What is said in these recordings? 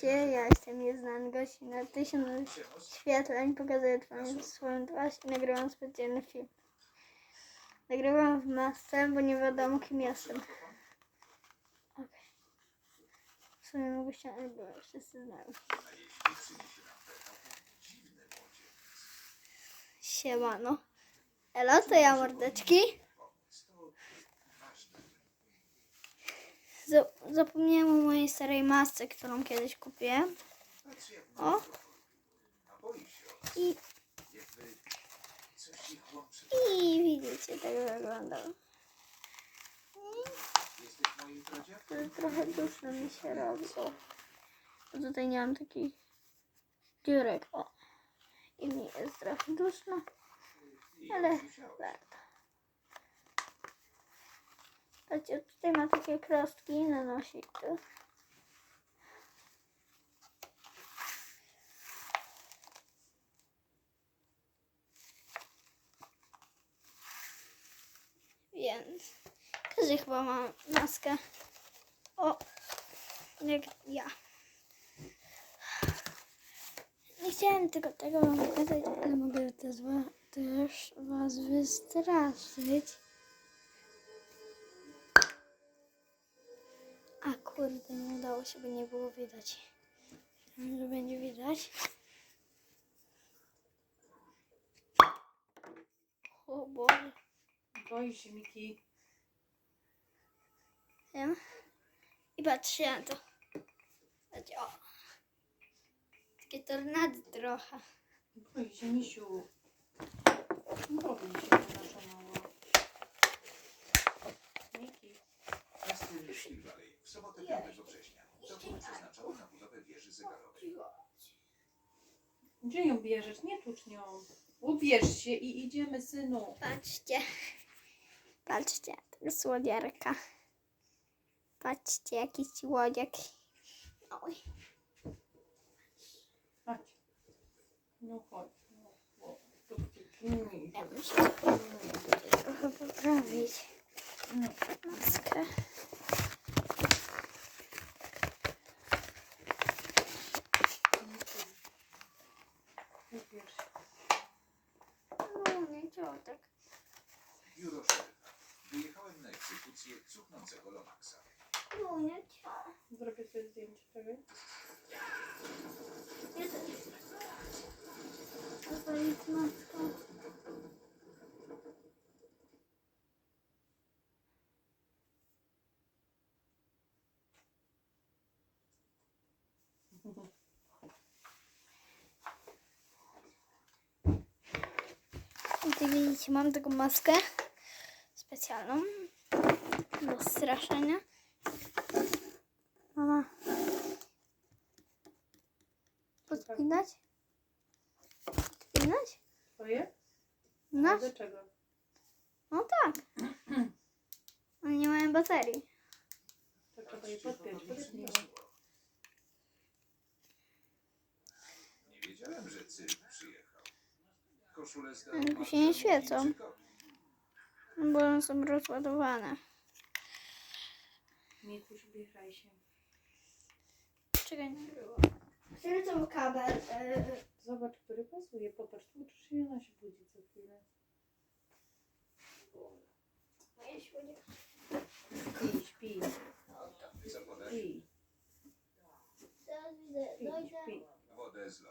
Witajcie, ja jestem nieznany gość na tysiąc świetleń pokazuję twoją, swoją twarz i nagrywam specjalny film. Nagrywam w masce, bo nie wiadomo kim jestem. Okej. W sumie mogę się, bo wszyscy znają. Siemano. Elo, to ja mordeczki. Za- Zapomniałem o mojej starej masce, którą kiedyś kupiłem. O. I, I widzicie, tak wygląda. To trochę duszno mi się robi. O. Tutaj nie mam takich dziurek. O. I mi jest trochę duszno. Ale warto. Patrzcie, tutaj ma takie krostki na nosiku. Więc każdy chyba ma maskę. O, jak ja. Nie chciałem tylko tego wam pokazać, ale mogę też, wa- też was wystraszyć. Kurde, nie udało się, bo nie było widać. Myślałem, że będzie widać. O Boże. Boi się Miki. Wiem. I patrzcie na to. Patrzcie, o. Takie tornady trochę. Boi się Misiu. Boi się nasza mała. Miki. Steel Valley w sobotę 5 września. Całkiem przeznaczono na budowę wieży zegarowej. Gdzie ją bierzesz? Nie tucz nią. Ubierz się i idziemy, synu. Patrzcie. Patrzcie, tego słodziarka. Patrzcie, jaki słodziak. Oj. Chodź. No chodź. No, o, to taki Ja muszę trochę poprawić No. maskę. Ubierz się. No, nie działa tak. Biuro szeryfa. Wyjechałem na egzekucję cuchnącego Lomaxa. No, nie działa. Zrobię sobie zdjęcie, czekaj. Nie też. To jest maska. Jak widzicie, mam taką maskę specjalną do straszenia. Mama. Podpinać? Podpinać? Twoje? No, Do czego? no tak. One nie mają baterii. To trzeba je podpiąć. Nie wiedziałem, że cyrk. Ale tu się nie świecą. Bo one są rozładowane. Mikuś, ubieraj się. Czekaj, nie było. Który to był kabel? Yy, Zobacz, który pasuje. Popatrz, się i ona się budzi co chwilę. moje śpi, Co podać? śpi, Teraz widzę, śpi, dojdę. śpi. Wodę z.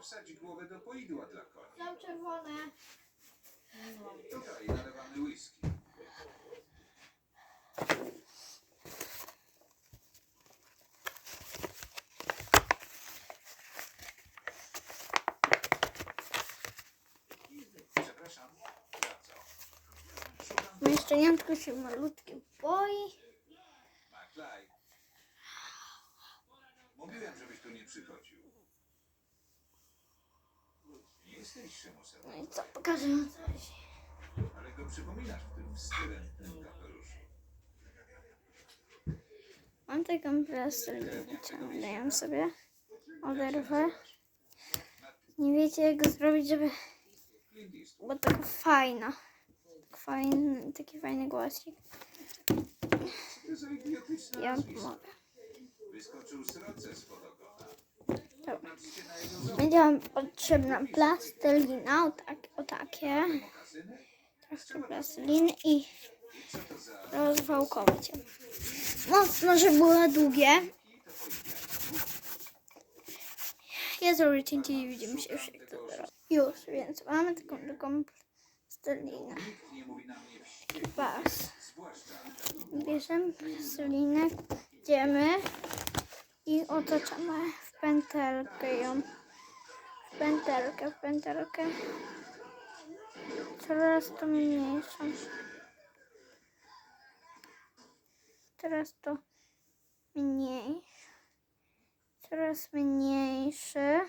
To wsadzi głowę do poidła dla koni. Są czerwone. Tutaj nalewamy whisky. Przepraszam. Za co? Moje szczeniątko się malutkie boi. McFly. Mówiłem, żebyś tu nie przychodził. Jesteś szymusem, No i co, pokażę mu coś. ale go przypominasz w tym wstrętnym kapeluszu. Mam taką plastrę, wyciągnę sobie. Oderwę. Nie wiecie jak go zrobić, żeby... Clint Eastwood. Bo taka fajna. fajny, taki fajny głosik. Co to za idiotyczne Ja nazwisko? mogę. Wyskoczył z. Dobra. Patrzcie na jego ząb. Będzie wam potrzebna plastelina, o, tak, o takie. Troszkę plasteliny i I rozwałkować ją. Mocno, żeby było długie. Ja zrobię cięcie i widzimy się już jak to zrobię. Już, więc mamy taką taką plastelinę. Wściekle. Pas. Bierzemy plastelinę, idziemy i otaczamy pętelkę ją. W pętelkę, w pętelkę. Coraz to mniejszą. Teraz to mniej. Coraz mniejszy.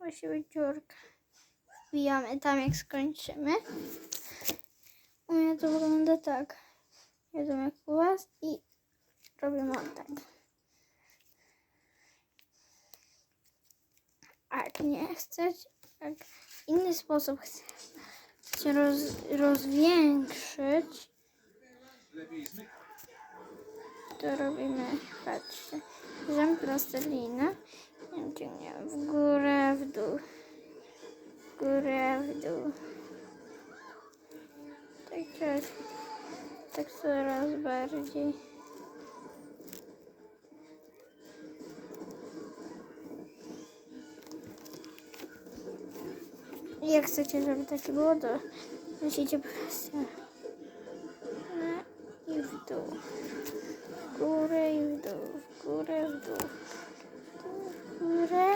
Musi być dziurka. Wbijamy tam jak skończymy. U mnie to wygląda tak. Jedę jak u was i robimy tak. Jak nie chcesz, jak w inny sposób chcecie roz, rozwiększyć, to robimy, patrzcie, bierzemy plastelinę i ciągniemy w górę, w dół, w górę, w dół. Tak tak coraz bardziej. Jak chcecie, żeby takie było, to musicie presję. I w dół. W górę i w dół. W górę, w dół. W górę.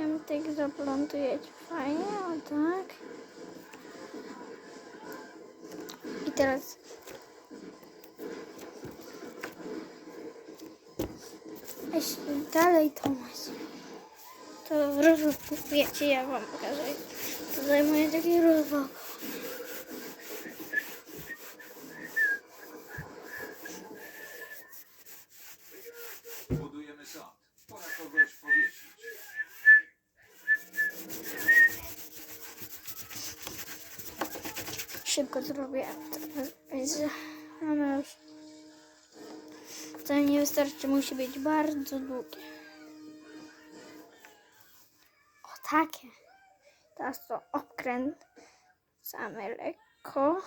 Ja tak zaplątujecie fajnie, o tak. I teraz dalej to macie, to w rozrywku wiecie, ja wam pokażę. To zajmuje taki rozwój. Budujemy sąd. Pora kogoś powiesić. Szybko zrobię. Więc mamy już. Wcale nie wystarczy, musi być bardzo długie. Teraz to obkręcamy lekko.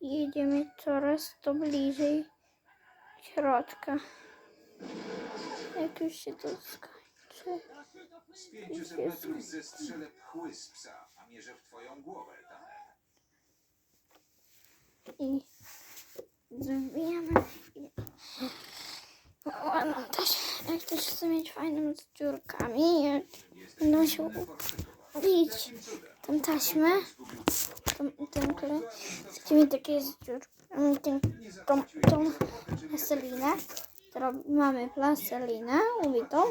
I jedziemy coraz to bliżej środka. Jak już się to skończy. Z 500 metrów zestrzelę pchły z psa, a mierzę w twoją głowę, Taner. i zwijamy ładną też, jak ktoś chce mieć fajną z dziurkami, jak będą się ubić tą taśmę, tą, ten klej, chcecie mieć takie z dziurkami, tą, tą, tą plastelinę, rob- mamy plastelinę ubitą.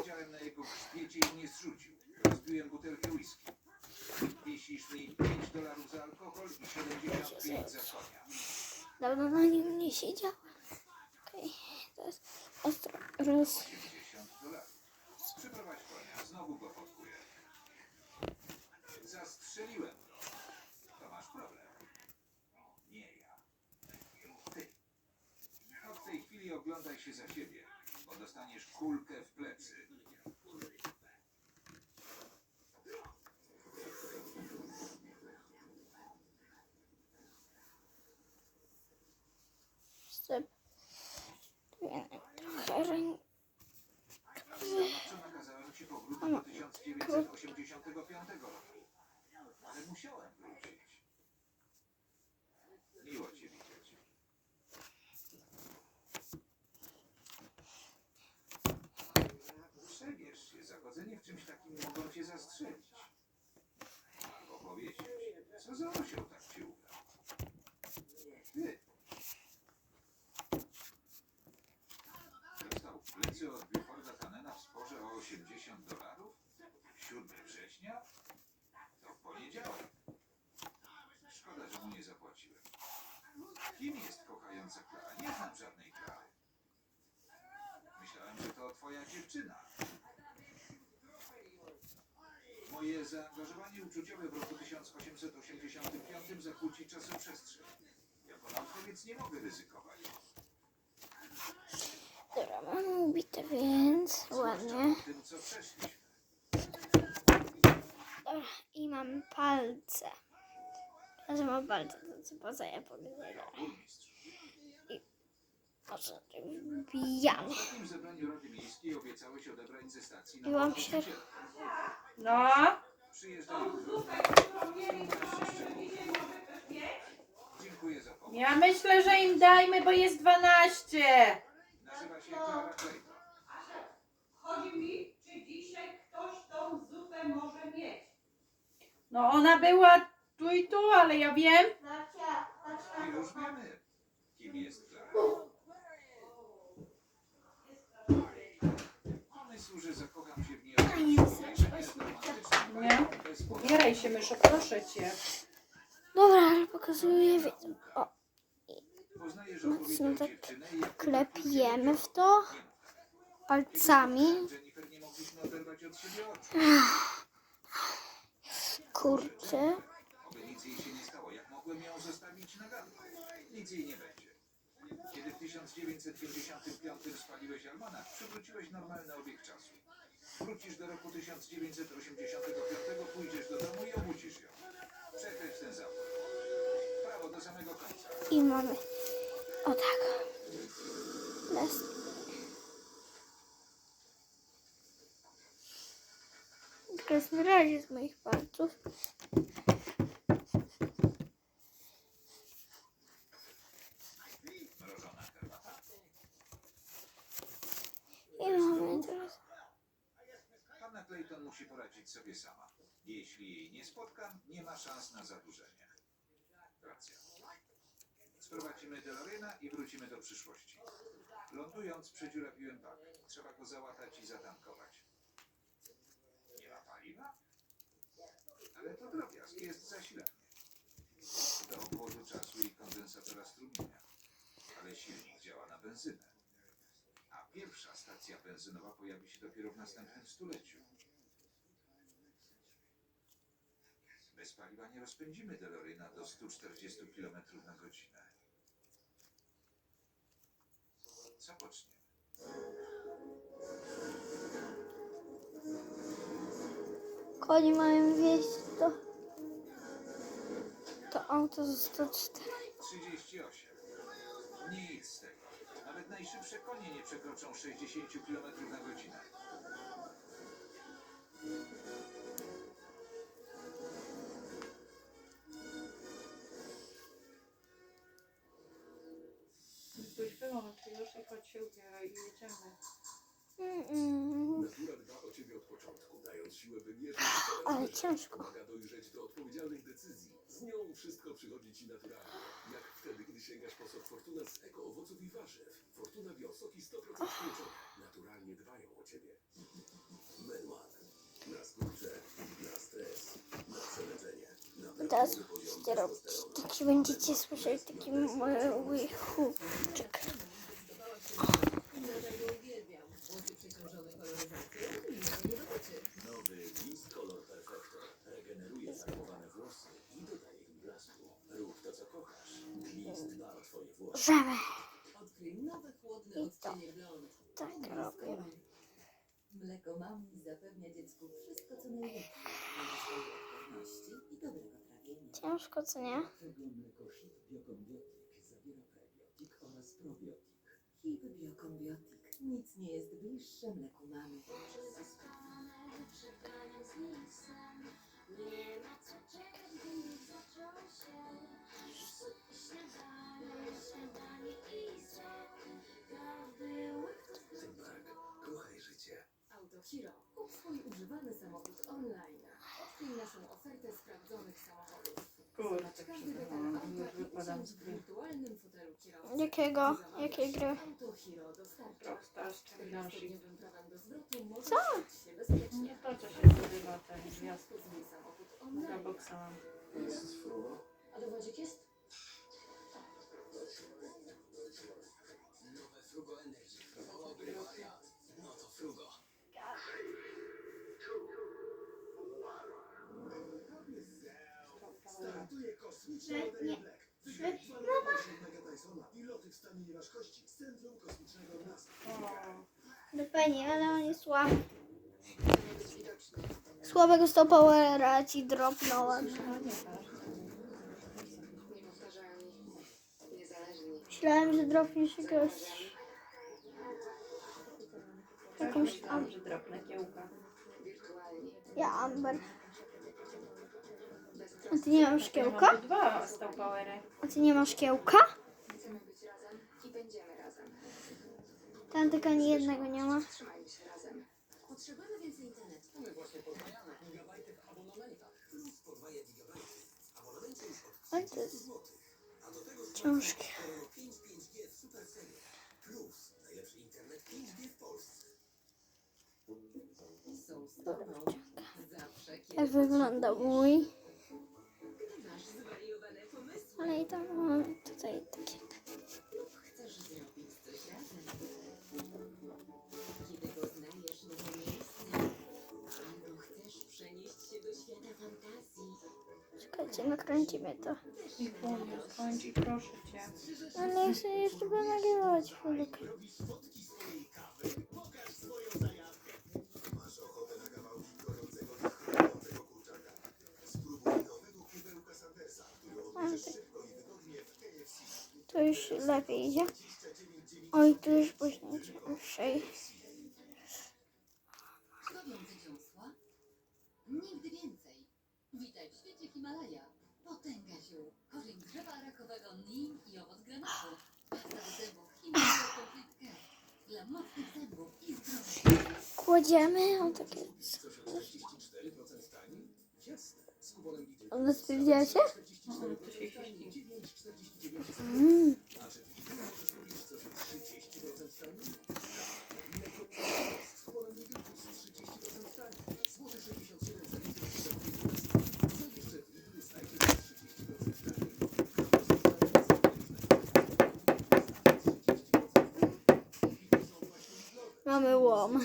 Rozbiłem butelkę whisky. Wisisz mi 5 dolarów za alkohol i 75 za konia. dawno na nim nie siedziałam. Okej, teraz ostro roz... 80 dolarów. Przyprowadź konia, znowu go podkuję. Zastrzeliłem go. To masz problem. Nie ja. Ty. Od tej chwili oglądaj się za siebie, bo dostaniesz kulkę w plecy. Step. Po grudniu 1985 roku. Ale musiałem wrócić. Miło cię widzieć. Przebierz się, zachodzenie w czymś takim mogą cię zastrzelić. Albo powiesić. Co za osioł tak cię ubrał? Ty. Plecy od Bufforda Tanena w sporze o 80 dolarów? 7 września? To w poniedziałek. Szkoda, że mu nie zapłaciłem. Kim jest kochająca Klara? Nie znam żadnej Klary. Myślałem, że to twoja dziewczyna. Moje zaangażowanie uczuciowe w roku 1885 zakłóci czasoprzestrzeń. Jako naukowiec nie mogę ryzykować. Dobra, mamy ubite, więc ładnie. Dobra, i mam palce. Że mam palce, to co poza ja. Dobra. Burmistrz. Może wbijamy. Biłam się. No, ja myślę, że im dajmy, bo jest 12. Nazywa się Klara Clayton. Chodzi mi, czy dzisiaj ktoś tą zupę może mieć. No ona była tu i tu, ale ja wiem. Babcia, I już wiemy, kim jest Klara. Pomysł, że zakocham się w niej nie Nie. Ubieraj się, myszo, proszę cię. Dobra, ale pokazuję. O, Mocno tak klepiemy w to palcami. Kurczę. Oby nic jej się nie stało. Jak mogłem ją zostawić na ganku? Nic jej nie będzie. Kiedy w 1955 spaliłeś almanach, przywróciłeś normalny obieg czasu. Wrócisz do roku 1985, pójdziesz do domu i obudzisz ją. Ten zawód. Prawo do samego końca. I mamy. O tak. Las. Tylko jest wyrazie z moich palców. I mamy teraz. Panna Clayton musi poradzić sobie sama. Jeśli jej nie spotkam, nie ma szans na zadłużenie. Racja. Sprowadzimy DeLoreana i wrócimy do przyszłości. Lądując, przedziurawiłem bak. Trzeba go załatać i zatankować. Nie ma paliwa? Ale to drobiazg, jest zasilanie. Do obwodu czasu i kondensatora strumienia. Ale silnik działa na benzynę. A pierwsza stacja benzynowa pojawi się dopiero w następnym stuleciu. Bez paliwa nie rozpędzimy DeLoreana do 140 km na godzinę. Co poczniemy? Koni mają wieść to. To auto za 104. 38. Nic z tego. Nawet najszybsze konie nie przekroczą 60 km na godzinę. I chodź się ubieraj i jedziemy. Mm-mm. Natura dba o ciebie od początku, dając siłę wymierzyć Ale ciężko. Pomaga dojrzeć do odpowiedzialnych decyzji. Z nią wszystko przychodzi ci naturalnie. Jak wtedy, gdy sięgasz po sok Fortuna z eko owoców i warzyw. Fortuna Biosoki 100% kluczowe. Naturalnie dbają o ciebie. Menman. Na skurcze, na stres, na przeleczenie. Na Teraz będziecie robić. Taki będziecie słyszeć taki mały chłopczyk. Nowy Color regeneruje zachowane włosy i dodaje im blasku. Rób to, co kochasz. Glist dba o twoje włosy. Odkryj nowe chłodne I to. odcienie blond. Tak robię. Mleko Mami zapewnia dziecku wszystko, co najlepsze. Dla swojej odporności i dobrego trawienia. Ciężko, co nie? Mleko zawiera prebiotyk oraz probiotyk. Hip Biokombiotyk. Nic nie jest bliższe mleku mamy. Tymbark, kochaj życie. Auto Hero. Kup swój używany samochód online. Odkryj naszą ofertę samochodów. Kurde, wypadam z gry. fotelu kierowcy. Jakiego? Jakiej gry? Auto Hero dostarcza. Rockstar z czternaście. 14-dniowym prawem do zwrotu możesz czuć się bezpiecznie. No to, co się nazywa ten boksa mam. Jest frugo? A dowodzik jest? Fajnie, ale on jest słaby. Słabego stopowera ci dropnąłem. Myślałem, że dropniesz jakiegoś... Jakąś... Myślałam, że drobne kiełka. Ja Amber. A ty nie masz tu dwa. A ty nie masz szkiełka? Tam tylko ani jednego nie ma. Potrzebujemy więcej internetu. My właśnie. Plus po 2 gigabajty. Abonamencie już od to 30 jest zł. A do tego ciężkie. Pełno 5 5G w super. Plus najlepszy internet 5G w Polsce. Jak wygląda mój. Ale i tak mam tutaj takie... Czekajcie, nakręcimy to. I kłoniu, skończ i proszę cię. Ale ja chcę jeszcze ponagrywać chwilkę. Masz ochotę na kawałki gorącego, chrupiącego kurczaka? Spróbuj nowego kubełka Sandersa, który odbierzesz szybko i wygodnie w KFC. To już lepiej idzie. Oj, tu już później? Nigdy Himalaja. Potęga ziół, korzeń drzewa rakowego nim i owoc granatu. Pasta do zębów Himalaya Complete Care. Dla mocnych zębów i zdrowych. Kładziemy, o takie... Coś o 44% taniej? Jasne. 44% To się taniej. ściści. 9,49 Mm. 所以我们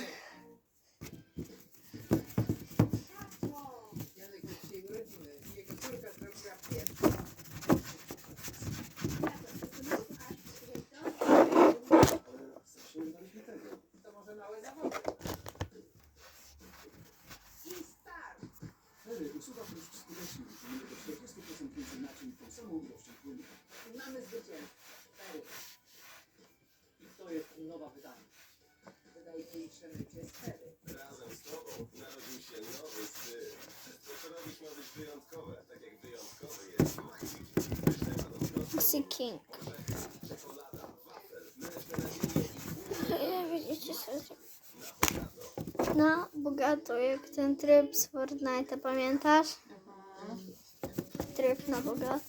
Sea King. widzicie sobie. Na bogato, jak ten tryb z Fortnite'a, pamiętasz? Tryb na bogato.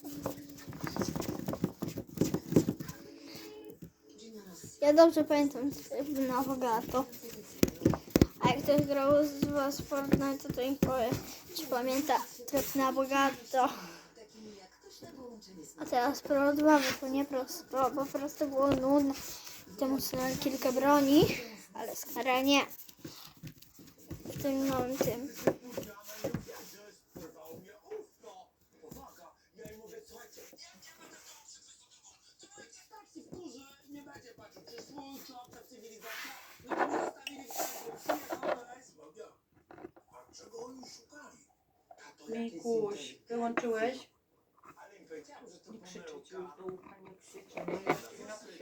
Ja dobrze pamiętam tryb na bogato. A jak ktoś grał z was w Fortnite, to im powie, czy pamięta tryb na bogato. Takimi jak ktoś na połączenie z A teraz Pro 2 wyszło nie prosto, bo po prostu było nudne. Tam usunęli kilka broni, ale skara nie. W tym nowym tym. Mikuś, wyłączyłeś? Że to Nie krzyczeć już nie. No.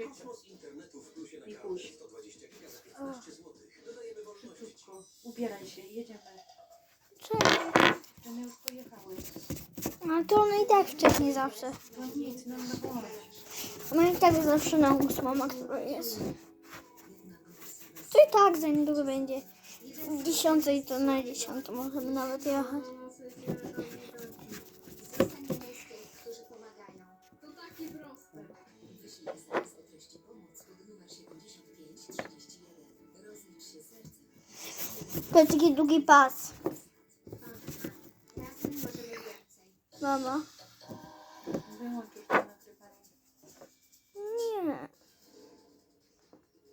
Kosmos internetu w plusie na Mikuś. kartę 120 giga za 15 zł. Dodajemy wolności. Szybciutko. Ubieraj się, jedziemy. Czemu? Dziewczyny już pojechały. Ale to one i tak wcześniej zawsze. No nic, no no i tak zawsze na ósmą, a która jest. To i tak za niedługo będzie. W dziesiątej to na dziesiątą możemy nawet jechać. To jest taki długi pas. Mama. Nie.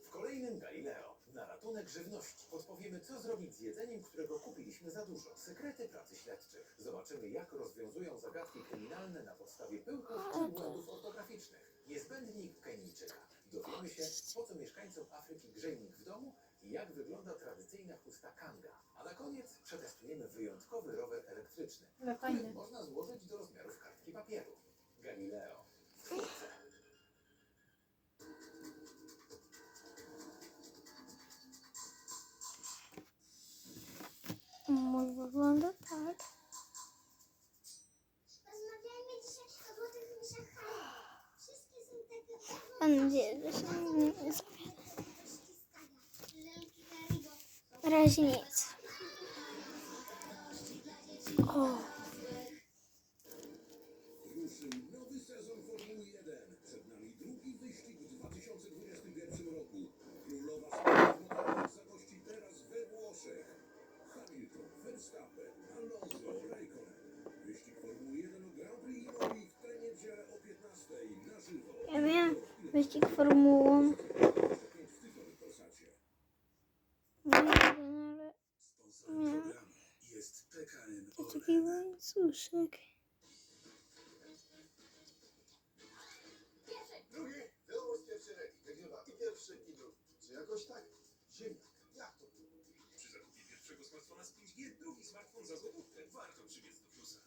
W kolejnym Galileo na ratunek żywności podpowiemy, co zrobić z jedzeniem, którego kupiliśmy za dużo. Sekrety pracy śledczych. Zobaczymy, jak rozwiązują zagadki kryminalne na podstawie pyłków czy błędów ortograficznych. Niezbędnik Kenijczyka. Przekonamy się, po co mieszkańcom Afryki grzejnik w domu i jak wygląda tradycyjna chusta kanga. A na koniec przetestujemy wyjątkowy rower elektryczny, Ale który fajny. można złożyć do rozmiarów kartki papieru. Galileo. Wkrótce. Mój wygląda tak. Rozmawiajmy dzisiaj o złotych myszach Harry. Wszystkie są takie Mam nadzieję, że się nie zawiodł. Na razie nic. O, Ruszył nowy sezon Formuły 1. Przed nami drugi wyścig w 2021 roku. Królowa sportów motorowych zagości teraz we Włoszech. Hamilton, Verstappen, Alonso, Raikkonen. Wyścig Formuły 1 o Grand Prix Imoli w tej niedzielę o 15 na żywo. ja miałam wyścig formułą. 25 w tygodniu Polsacie. Nie wiem, ale Sponsorem Nie. programu jest PKN to Orlen. taki łańcuszek. Drugi, wiadomość pierwszy rekin, wygrywa i pierwszy i drugi. Czy jakoś tak? Ziemniak, jak to? Przy zakupie pierwszego smartfona z 5G drugi smartfon za złotówkę. Warto przybiec do plusa.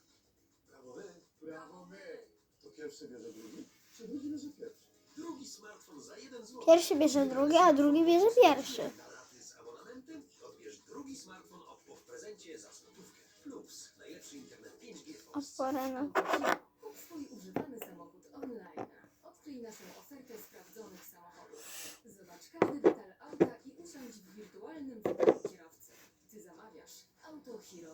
Brawo my, brawo my. To pierwszy bierze drugi, czy drugi bierze pierwszy? Drugi smartfon za 1 zł. Pierwszy bierze drugi, a drugi bierze pierwszy. Najlepszy internet 5G w O Polsce. porę no. Kup swój używany samochód online. Odkryj naszą ofertę sprawdzonych samochodów. Zobacz każdy detal auta i usiądź w wirtualnym fotelu kierowcy. Ty zamawiasz Auto Hero.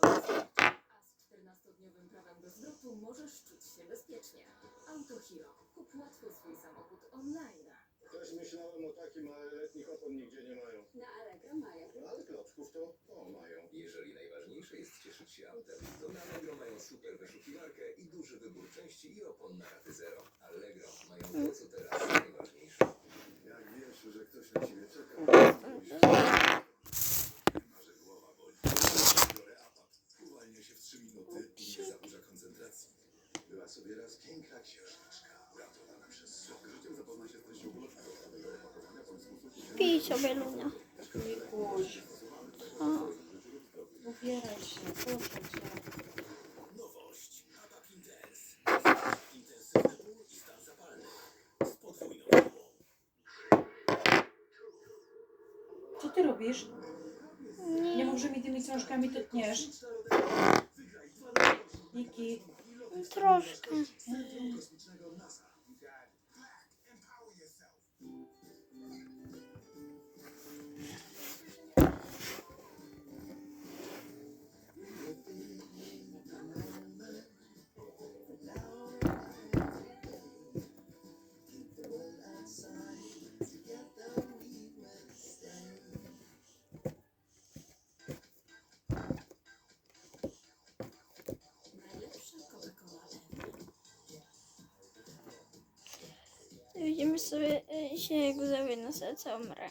A z 14-dniowym prawem do zwrotu możesz czuć się bezpiecznie. Auto Hero. Kup łatwo swój samochód online. Też myślałem o takim, ale letnich opon nigdzie nie mają. Na Allegro mają. No ale klocków to, o, mają. Jeżeli najważniejsze jest cieszyć się autem, to na Allegro mają super wyszukiwarkę i duży wybór części i opon na raty zero. Allegro mają to, co teraz najważniejsze. Jak wiesz, że ktoś na ciebie czeka, Chyba, że głowa boli. biorę apat. Uwalnia się w 3 minuty i nie zaburza koncentracji. Była sobie raz piękna księżniczka, uratowana przez sok. Życiem zapozna się z treścią ulotki do opakowania Pij sobie Lunia. Mikuś. O, Ubieraj się, proszę cię. Nowość. Atak Intense. Intensywny ból i stan zapalny. Z podwójną siłą. Co ty robisz? Nie mi tymi książkami to tniesz. Niki. troszkę. Jak zawie na serce umrę.